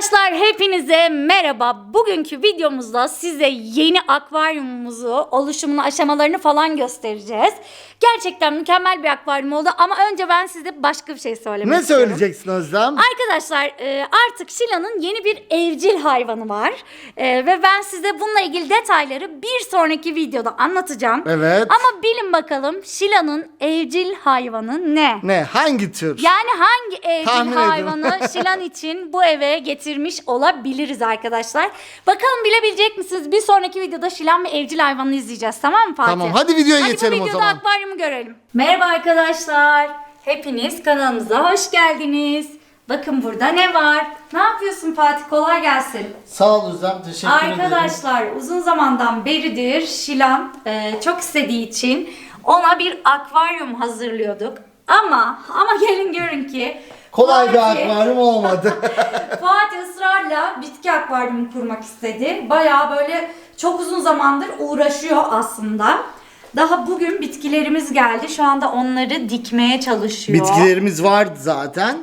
Arkadaşlar hepinize merhaba. Bugünkü videomuzda size yeni akvaryumumuzu, oluşumun aşamalarını falan göstereceğiz. Gerçekten mükemmel bir akvaryum oldu ama önce ben size başka bir şey söylemek Ne istiyorum. söyleyeceksin Özlem? Arkadaşlar e, artık Şila'nın yeni bir evcil hayvanı var. E, ve ben size bununla ilgili detayları bir sonraki videoda anlatacağım. Evet. Ama bilin bakalım Şila'nın evcil hayvanı ne? Ne? Hangi tür? Yani hangi evcil Tahmin hayvanı Şilan için bu eve getirmiş olabiliriz arkadaşlar. Bakalım bilebilecek misiniz? Bir sonraki videoda Şilan ve evcil hayvanını izleyeceğiz tamam mı Fatih? Tamam, hadi videoya geçelim bu o videoda zaman. akvaryumu görelim. Merhaba arkadaşlar. Hepiniz kanalımıza hoş geldiniz. Bakın burada ne var? Ne yapıyorsun Fatih? Kolay gelsin. Sağ ol Özlem. Teşekkür ederim. Arkadaşlar uzun zamandan beridir Şilan e, çok istediği için ona bir akvaryum hazırlıyorduk. Ama ama gelin görün ki Kolay bir Fatih- akvaryum olmadı. Fatih ısrarla bitki akvaryumu kurmak istedi. Bayağı böyle çok uzun zamandır uğraşıyor aslında. Daha bugün bitkilerimiz geldi. Şu anda onları dikmeye çalışıyor. Bitkilerimiz vardı zaten.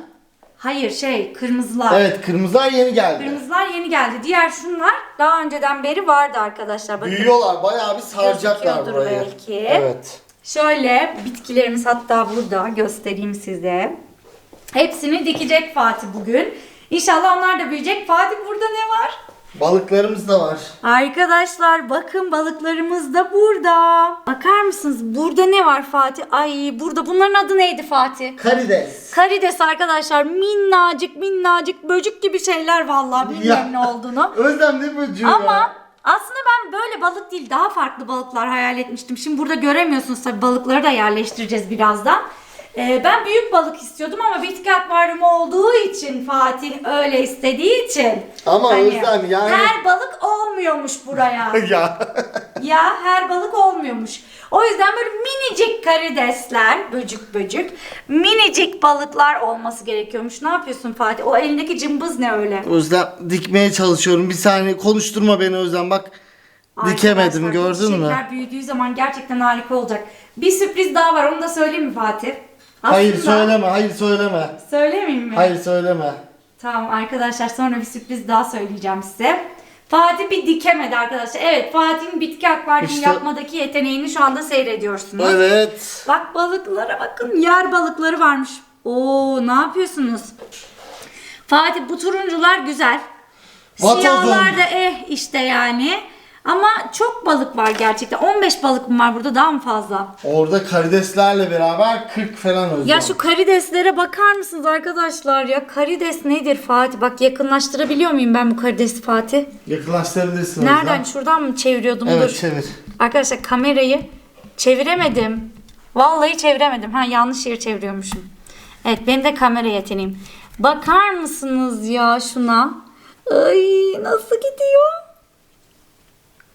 Hayır şey kırmızılar. Evet kırmızılar yeni geldi. Kırmızılar yeni geldi. Diğer şunlar daha önceden beri vardı arkadaşlar. Bakın. Büyüyorlar bayağı bir saracaklar burayı. belki. Evet. Şöyle bitkilerimiz hatta burada göstereyim size. Hepsini dikecek Fatih bugün. İnşallah onlar da büyüyecek. Fatih burada ne var? Balıklarımız da var. Arkadaşlar bakın balıklarımız da burada. Bakar mısınız? Burada ne var Fatih? Ay burada bunların adı neydi Fatih? Karides. Karides arkadaşlar minnacık minnacık böcük gibi şeyler vallahi bilmiyorum ne olduğunu. Özlem ne böceği Ama ya? aslında ben böyle balık değil daha farklı balıklar hayal etmiştim. Şimdi burada göremiyorsunuz tabii balıkları da yerleştireceğiz birazdan. Ee, ben büyük balık istiyordum ama bitki akvaryumu olduğu için Fatih öyle istediği için. Ama hani Özlem yani- Her balık olmuyormuş buraya. ya. ya her balık olmuyormuş. O yüzden böyle minicik karidesler, böcük böcük, minicik balıklar olması gerekiyormuş. Ne yapıyorsun Fatih? O elindeki cımbız ne öyle? Özlem dikmeye çalışıyorum. Bir saniye konuşturma beni Özlem bak. Dikemedim Arkadaşlar, gördün mü? çiçekler büyüdüğü zaman gerçekten harika olacak. Bir sürpriz daha var onu da söyleyeyim mi Fatih? Hayır Aslında- söyleme, hayır söyleme. Söylemeyeyim mi? Hayır söyleme. Tamam arkadaşlar sonra bir sürpriz daha söyleyeceğim size. Fatih bir dikemedi arkadaşlar. Evet Fatih'in bitki akvaryumu İşte- yapmadaki yeteneğini şu anda seyrediyorsunuz. Evet. Bak balıklara bakın yer balıkları varmış. Oo ne yapıyorsunuz? Fatih bu turuncular güzel. Siyahlar da eh işte yani. Ama çok balık var gerçekten. 15 balık mı var burada daha mı fazla? Orada karideslerle beraber 40 falan Özlem. Ya şu karideslere bakar mısınız arkadaşlar ya? Karides nedir Fatih? Bak yakınlaştırabiliyor muyum ben bu karidesi Fatih? Yakınlaştırabilirsin Nereden? Özlem. Şuradan mı çeviriyordum? Evet Dur. çevir. Arkadaşlar kamerayı çeviremedim. Vallahi çeviremedim. Ha yanlış yere çeviriyormuşum. Evet benim de kamera yeteneğim. Bakar mısınız ya şuna? Ay nasıl gidiyor?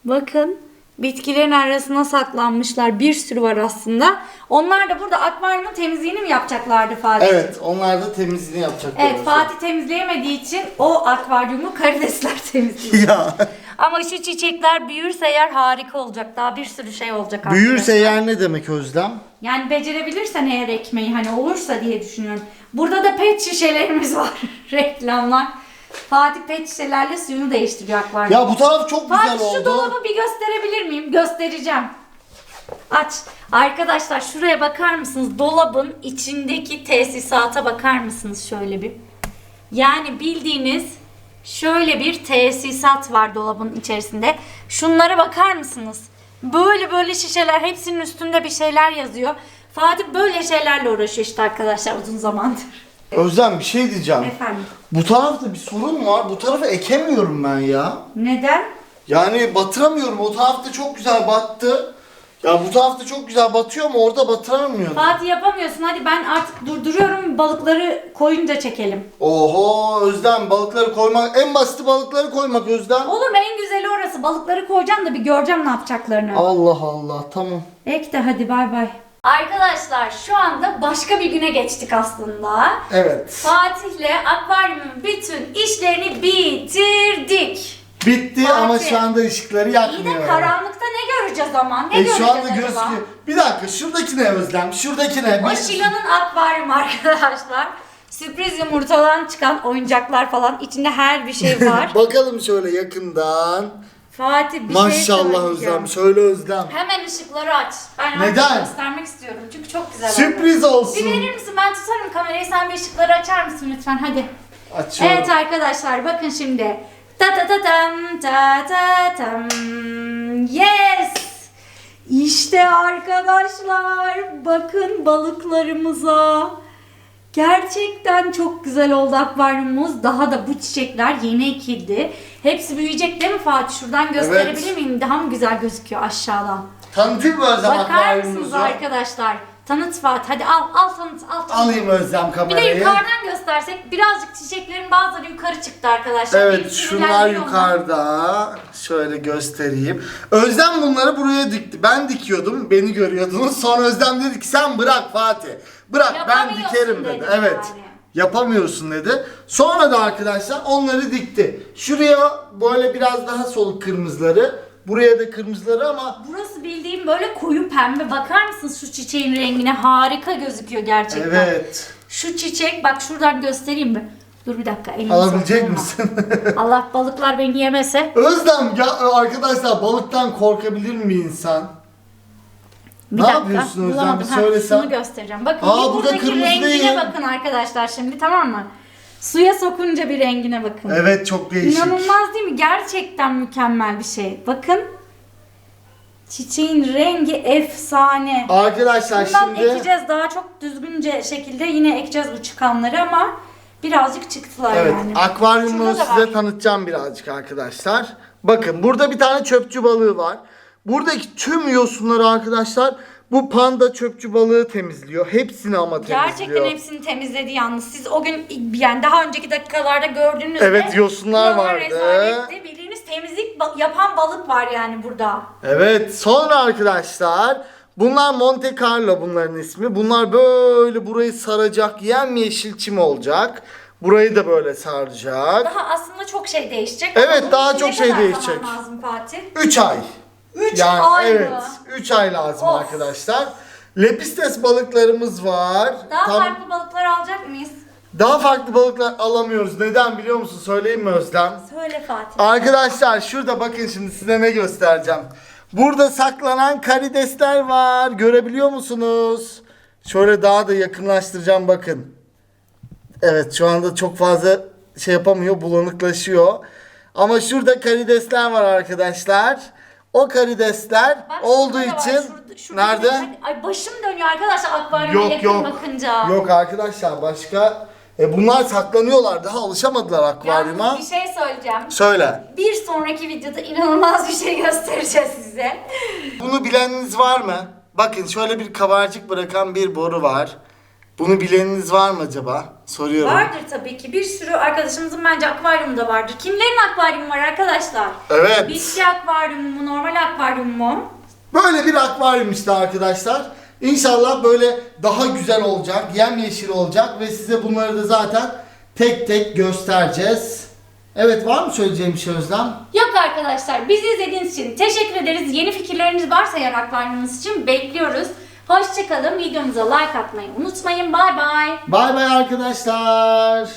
Bakın bitkilerin arasına saklanmışlar. Bir sürü var aslında. Onlar da burada akvaryumun temizliğini mi yapacaklardı Fatih? Evet onlar da temizliğini yapacaklar. Evet. Fatih temizleyemediği için o akvaryumu karidesler temizliyor. Ya. Ama şu çiçekler büyürse eğer harika olacak. Daha bir sürü şey olacak Büyürse yer ne demek Özlem? Yani becerebilirsen eğer ekmeği hani olursa diye düşünüyorum. Burada da pet şişelerimiz var. Reklamlar. Fatih pet şişelerle suyunu değiştiriyor akvaryum. Ya bu taraf çok güzel Fatih şu oldu. dolabı bir gösterebilir miyim? Göstereceğim. Aç. Arkadaşlar şuraya bakar mısınız? Dolabın içindeki tesisata bakar mısınız şöyle bir? Yani bildiğiniz şöyle bir tesisat var dolabın içerisinde. Şunlara bakar mısınız? Böyle böyle şişeler hepsinin üstünde bir şeyler yazıyor. Fatih böyle şeylerle uğraşıyor işte arkadaşlar uzun zamandır. Özlem bir şey diyeceğim. Efendim. Bu tarafta bir sorun var. Bu tarafa ekemiyorum ben ya. Neden? Yani batıramıyorum. O tarafta çok güzel battı. Ya bu tarafta çok güzel batıyor ama orada batıramıyorum. Fatih yapamıyorsun. Hadi ben artık durduruyorum. Balıkları koyunca çekelim. Oho Özlem balıkları koymak en basiti balıkları koymak Özlem. Olur mu? En güzeli orası. Balıkları koyacağım da bir göreceğim ne yapacaklarını. Allah Allah tamam. Ek de hadi bay bay. Arkadaşlar şu anda başka bir güne geçtik aslında. Evet. Fatih'le akvaryumun bütün işlerini bitirdik. Bitti Fatih. ama şu anda ışıkları İyi yakmıyor. de karanlıkta ne göreceğiz ama? Ne E göreceğiz şu anda acaba? gözüküyor. Bir dakika şuradaki ne Özlem? Şuradaki ne? O Şila'nın akvaryumu arkadaşlar. Sürpriz yumurtadan çıkan oyuncaklar falan. içinde her bir şey var. Bakalım şöyle yakından. Fatih bir şey Maşallah söyleyeceğim. Özlem. Söyle Özlem. Hemen ışıkları aç. Ben Neden? göstermek istiyorum. Çünkü çok güzel. oldu. Sürpriz Bir olsun. verir misin? Ben tutarım kamerayı. Sen bir ışıkları açar mısın lütfen? Hadi. Açıyorum. Evet arkadaşlar bakın şimdi. Ta ta ta tam ta ta tam. Yes. İşte arkadaşlar bakın balıklarımıza. Gerçekten çok güzel oldu akvaryumumuz. Daha da bu çiçekler yeni ekildi. Hepsi büyüyecek değil mi Fatih? Şuradan gösterebilir Evet. miyim? Daha mı güzel gözüküyor aşağıdan? Tanıtayım mı Özlem Bakar mısınız akvaryumumuzu? arkadaşlar? Tanıt Fatih. Hadi al al tanıt al tanıt. Alayım Özlem Bir de kamerayı. yukarıdan göstersek birazcık çiçeklerin bazıları yukarı çıktı arkadaşlar. Evet Birisi şunlar ilerliyor yukarıda. Şöyle göstereyim. Özlem bunları buraya dikti. Ben dikiyordum. Beni görüyordunuz. Sonra Özlem dedi ki sen bırak Fatih. Bırak ben Yapamıyorsun dikerim dedi. dedi Evet. yani. Yapamıyorsun dedi. Sonra da arkadaşlar onları dikti. Şuraya böyle biraz daha soluk kırmızıları. Buraya da kırmızıları ama Burası bildiğim böyle koyu pembe. Bakar mısınız şu çiçeğin rengine? Harika gözüküyor gerçekten. evet. Şu çiçek bak şuradan göstereyim mi? Dur bir dakika elimi Alabilecek misin? Allah balıklar beni yemese. Özlem ya arkadaşlar balıktan korkabilir mi insan? Bir Ne dakika. yapıyorsun Özlem? bulamadım. Bir Ha, söylesen. Şunu göstereceğim. Bakın Aa, bir burada buradaki kırmızı rengine değil. bakın arkadaşlar şimdi tamam mı? Suya sokunca bir rengine bakın. Evet çok değişik. İnanılmaz değil mi? Gerçekten mükemmel bir şey. Bakın. Çiçeğin rengi efsane. Arkadaşlar Bundan şimdi ekeceğiz daha çok düzgünce şekilde yine ekeceğiz bu çıkanları ama birazcık çıktılar Evet, yani. akvaryumu Şurada da size var. tanıtacağım birazcık arkadaşlar. Bakın burada bir tane çöpçü balığı var. Buradaki tüm yosunları arkadaşlar bu panda çöpçü balığı temizliyor. Hepsini ama temizliyor. Gerçekten hepsini temizledi yalnız. Siz o gün yani daha önceki dakikalarda gördüğünüzde Evet, yosunlar buralar vardı. rezaletti. Bildiğiniz temizlik ba- yapan balık var yani burada. Evet sonra arkadaşlar bunlar Monte Carlo bunların ismi. Bunlar böyle burayı saracak yemyeşil çim olacak. Burayı da böyle saracak. Daha aslında çok şey değişecek. Evet, bunun daha için çok ne şey kadar değişecek. lazım Fatih? 3 ay. 3 Yani ay evet mı? 3 ay lazım Of. arkadaşlar. Lepistes balıklarımız var. Daha Tam- farklı balıklar alacak mıyız? Daha farklı balıklar alamıyoruz. Neden biliyor musun? Söyleyeyim mi Özlem? Söyle Fatih. Arkadaşlar şurada bakın şimdi size ne göstereceğim. Burada saklanan karidesler var. Görebiliyor musunuz? Şöyle daha da yakınlaştıracağım bakın. Evet şu anda çok fazla şey yapamıyor. Bulanıklaşıyor. Ama şurada karidesler var arkadaşlar. O karidesler Bak, olduğu şurada da var. için Şurada- şurada nerede? bir- Ay başım dönüyor arkadaşlar akvaryuma Yok yakın yok. bakınca. Yok arkadaşlar başka e, bunlar saklanıyorlar. Daha alışamadılar akvaryuma. Yalnız bir şey söyleyeceğim. Söyle. Bir sonraki videoda inanılmaz bir şey göstereceğiz size. Bunu bileniniz var mı? Bakın şöyle bir kabarcık bırakan bir boru var. Bunu bileniniz var mı acaba? Soruyorum. Vardır tabii ki. Bir sürü arkadaşımızın bence akvaryumu da vardır. Kimlerin akvaryumu var arkadaşlar? Evet. Bitki akvaryumu mu, normal akvaryum mu? Böyle bir akvaryum işte arkadaşlar. İnşallah böyle daha güzel olacak, yemyeşil olacak ve size bunları da zaten tek tek göstereceğiz. Evet var mı söyleyeceğim bir şey Özlem? Yok arkadaşlar. Bizi izlediğiniz için teşekkür ederiz. Yeni fikirleriniz varsa akvaryumunuz için bekliyoruz. Hoşçakalın. Videomuza like atmayı unutmayın. Bay bay. Bay bay arkadaşlar.